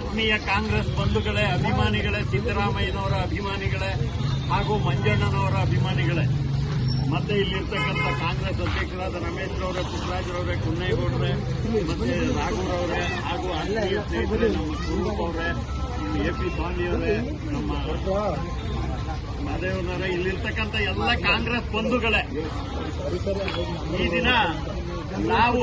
ಆತ್ಮೀಯ ಕಾಂಗ್ರೆಸ್ ಬಂಧುಗಳೇ, ಅಭಿಮಾನಿಗಳೇ, ಸಿದ್ದರಾಮಯ್ಯನವರ ಅಭಿಮಾನಿಗಳೇ ಹಾಗೂ ಮಂಜಣ್ಣನವರ ಅಭಿಮಾನಿಗಳೇ. ಮತ್ತೆ ಇಲ್ಲಿರ್ತಕ್ಕಂಥ ಕಾಂಗ್ರೆಸ್ ಅಧ್ಯಕ್ಷರಾದ ರಮೇಶ್ ರವರೇ ಪುಟ್ಟರಾಜರವರೇ, ಕುನ್ನೇಗೌಡರೇ, ಮತ್ತೆ ರಾಘುರವರೇ ಹಾಗೂ ಆತ್ಮೀಯ ಸ್ನೇಹಿತರೆ ನಮ್ಮ ಸ್ವರೂಪ್ ಅವರೇ ಎ ಪಿ ಸ್ವಾಮಿ ಅವರೇ ನಮ್ಮ ಮಹದೇವನವರೇ ಇಲ್ಲಿರ್ತಕ್ಕಂಥ ಎಲ್ಲ ಕಾಂಗ್ರೆಸ್ ಬಂಧುಗಳೇ. ಈ ದಿನ ನಾವು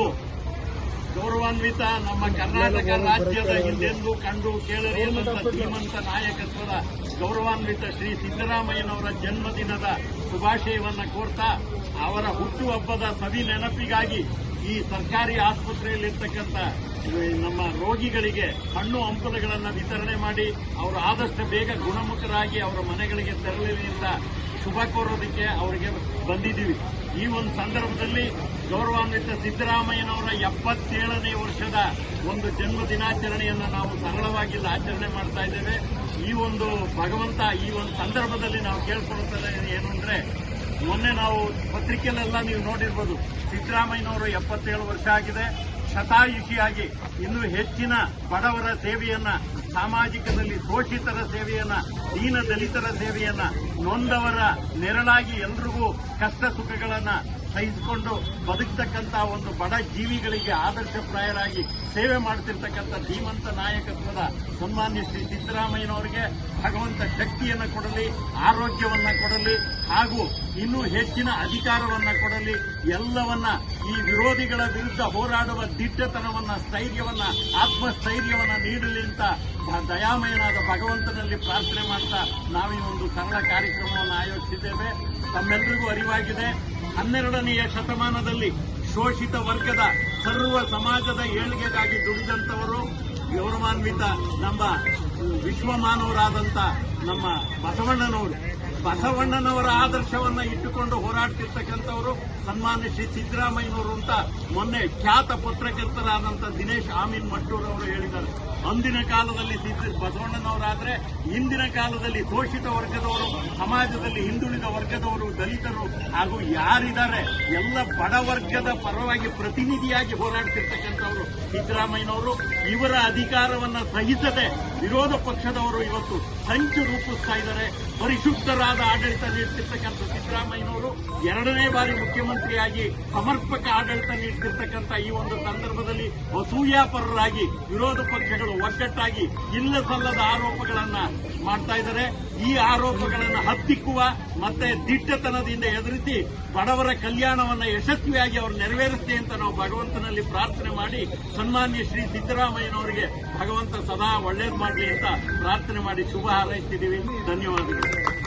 ಗೌರವಾನ್ವಿತ ನಮ್ಮ ಕರ್ನಾಟಕ ರಾಜ್ಯದ ಹಿಂದೆಂದು ಕಂಡು ಕೇಳರಿಯಲ್ಲದ ಶ್ರೀಮಂತ ನಾಯಕತ್ವದ ಗೌರವಾನ್ವಿತ ಶ್ರೀ ಸಿದ್ದರಾಮಯ್ಯನವರ ಜನ್ಮದಿನದ ಶುಭಾಶಯವನ್ನು ಕೋರ್ತಾ ಅವರ ಹುಟ್ಟುಹಬ್ಬದ ಸವಿ ನೆನಪಿಗಾಗಿ ಈ ಸರ್ಕಾರಿ ಆಸ್ಪತ್ರೆಯಲ್ಲಿರ್ತಕ್ಕಂಥ ನಮ್ಮ ರೋಗಿಗಳಿಗೆ ಹಣ್ಣು ಹಂಪಲುಗಳನ್ನು ವಿತರಣೆ ಮಾಡಿ ಅವರು ಆದಷ್ಟು ಬೇಗ ಗುಣಮುಖರಾಗಿ ಅವರ ಮನೆಗಳಿಗೆ ತೆರಳಲಿ ಅಂತ ಶುಭ ಕೋರೋದಕ್ಕೆ ಅವರಿಗೆ ಬಂದಿದ್ದೀವಿ. ಈ ಒಂದು ಸಂದರ್ಭದಲ್ಲಿ ಗೌರವಾನ್ವಿತ ಸಿದ್ದರಾಮಯ್ಯನವರ ಎಪ್ಪತ್ತೇಳನೇ ವರ್ಷದ ಒಂದು ಜನ್ಮ ದಿನಾಚರಣೆಯನ್ನು ನಾವು ಸರಳವಾಗಿ ಆಚರಣೆ ಮಾಡ್ತಾ ಇದ್ದೇವೆ. ಈ ಒಂದು ಭಗವಂತ ಈ ಒಂದು ಸಂದರ್ಭದಲ್ಲಿ ನಾವು ಕೇಳ್ಕೊಳ್ತಾ ಏನು ಅಂದ್ರೆ, ಮೊನ್ನೆ ನಾವು ಪತ್ರಿಕೆಯಲ್ಲೆಲ್ಲ ನೀವು ನೋಡಿರ್ಬೋದು, ಸಿದ್ದರಾಮಯ್ಯನವರು ಎಪ್ಪತ್ತೇಳು ವರ್ಷ ಆಗಿದೆ. ಶತಾಯುಷಿಯಾಗಿ ಇನ್ನೂ ಹೆಚ್ಚಿನ ಬಡವರ ಸೇವೆಯನ್ನ ಸಾಮಾಜಿಕದಲ್ಲಿ ಶೋಷಿತರ ಸೇವೆಯನ್ನ, ದೀನ ದಲಿತರ ಸೇವೆಯನ್ನ ನೊಂದವರ ನೆರಳಾಗಿ ಎಲ್ರಿಗೂ ಕಷ್ಟ ಸುಖಗಳನ್ನ ಸಹಿಸಿಕೊಂಡು ಬದುಕ್ತಕ್ಕಂತ ಒಂದು ಬಡ ಜೀವಿಗಳಿಗೆ ಆದರ್ಶಪ್ರಾಯರಾಗಿ ಸೇವೆ ಮಾಡ್ತಿರ್ತಕ್ಕಂಥ ಧೀಮಂತ ನಾಯಕತ್ವದ ಸನ್ಮಾನ್ಯ ಶ್ರೀ ಸಿದ್ದರಾಮಯ್ಯನವರಿಗೆ ಭಗವಂತ ಶಕ್ತಿಯನ್ನು ಕೊಡಲಿ, ಆರೋಗ್ಯವನ್ನ ಕೊಡಲಿ, ಹಾಗೂ ಇನ್ನೂ ಹೆಚ್ಚಿನ ಅಧಿಕಾರವನ್ನ ಕೊಡಲಿ, ಎಲ್ಲವನ್ನ ಈ ವಿರೋಧಿಗಳ ವಿರುದ್ಧ ಹೋರಾಡುವ ದಿಟ್ಟತನವನ್ನ, ಸ್ಥೈರ್ಯವನ್ನ, ಆತ್ಮಸ್ಥೈರ್ಯವನ್ನ ನೀಡಲಿ ಅಂತ ದಯಾಮಯನಾದ ಭಗವಂತನಲ್ಲಿ ಪ್ರಾರ್ಥನೆ ಮಾಡ್ತಾ ನಾವು ಈ ಒಂದು ಸರಳ ಕಾರ್ಯಕ್ರಮವನ್ನು ಆಯೋಜಿಸಿದ್ದೇವೆ. ತಮ್ಮೆಲ್ಲರಿಗೂ ಅರಿವಾಗಿದೆ. ಹನ್ನೆರಡನೆಯ ಶತಮಾನದಲ್ಲಿ ಶೋಷಿತ ವರ್ಗದ ಸರ್ವ ಸಮಾಜದ ಏಳಿಗೆಗಾಗಿ ದುಡಿದಂತವರು ಗೌರವಾನ್ವಿತ ನಮ್ಮ ವಿಶ್ವಮಾನವರಾದಂತ ನಮ್ಮ ಬಸವಣ್ಣನವರು. ಬಸವಣ್ಣನವರ ಆದರ್ಶವನ್ನ ಇಟ್ಟುಕೊಂಡು ಹೋರಾಡ್ತಿರ್ತಕ್ಕಂಥವರು ಸನ್ಮಾನ್ಯ ಶ್ರೀ ಸಿದ್ದರಾಮಯ್ಯನವರು ಅಂತ ಮೊನ್ನೆ ಖ್ಯಾತ ಪತ್ರಕರ್ತರಾದಂಥ ದಿನೇಶ್ ಆಮೀನ್ ಮಟ್ಟೂರ್ ಅವರು ಹೇಳಿದ್ದಾರೆ. ಅಂದಿನ ಕಾಲದಲ್ಲಿ ಬಸವಣ್ಣನವರಾದ್ರೆ ಇಂದಿನ ಕಾಲದಲ್ಲಿ ಶೋಷಿತ ವರ್ಗದವರು, ಸಮಾಜದಲ್ಲಿ ಹಿಂದುಳಿದ ವರ್ಗದವರು, ದಲಿತರು ಹಾಗೂ ಯಾರಿದ್ದಾರೆ, ಎಲ್ಲ ಬಡ ವರ್ಗದ ಪರವಾಗಿ ಪ್ರತಿನಿಧಿಯಾಗಿ ಹೋರಾಡ್ತಿರ್ತಕ್ಕಂಥವರು ಸಿದ್ದರಾಮಯ್ಯನವರು. ಇವರ ಅಧಿಕಾರವನ್ನು ಸಹಿಸದೆ ವಿರೋಧ ಪಕ್ಷದವರು ಇವತ್ತು ಸಂಚು ರೂಪಿಸ್ತಾ ಇದ್ದಾರೆ. ಪರಿಶುದ್ಧರಾದ ಆಡಳಿತ ನೀಡ್ತಿರ್ತಕ್ಕಂಥ ಸಿದ್ದರಾಮಯ್ಯನವರು ಎರಡನೇ ಬಾರಿ ಮುಖ್ಯಮಂತ್ರಿಯಾಗಿ ಸಮರ್ಪಕ ಆಡಳಿತ ನೀಡ್ತಿರ್ತಕ್ಕಂಥ ಈ ಒಂದು ಸಂದರ್ಭದಲ್ಲಿ ಅಸೂಯಾಪರರಾಗಿ ವಿರೋಧ ಪಕ್ಷಗಳು ಒಗ್ಗಟ್ಟಾಗಿ ಇಲ್ಲ ಸಲ್ಲದ ಆರೋಪಗಳನ್ನ ಮಾಡ್ತಾ ಇದ್ದಾರೆ. ಈ ಆರೋಪಗಳನ್ನು ಹತ್ತಿಕ್ಕುವ ಮತ್ತೆ ದಿಟ್ಟತನದಿಂದ ಎದುರಿಸಿ ಬಡವರ ಕಲ್ಯಾಣವನ್ನು ಯಶಸ್ವಿಯಾಗಿ ಅವರು ನೆರವೇರಿಸಿದೆ ಅಂತ ನಾವು ಭಗವಂತನಲ್ಲಿ ಪ್ರಾರ್ಥನೆ ಮಾಡಿ ಸನ್ಮಾನ್ಯ ಶ್ರೀ ಸಿದ್ದರಾಮಯ್ಯನವರಿಗೆ ಭಗವಂತ ಸದಾ ಒಳ್ಳೇದು ಮಾಡಲಿ ಅಂತ ಪ್ರಾರ್ಥನೆ ಮಾಡಿ ಶುಭ ಹಾರೈಸಿದ್ದೀವಿ ಧನ್ಯವಾದಗಳು.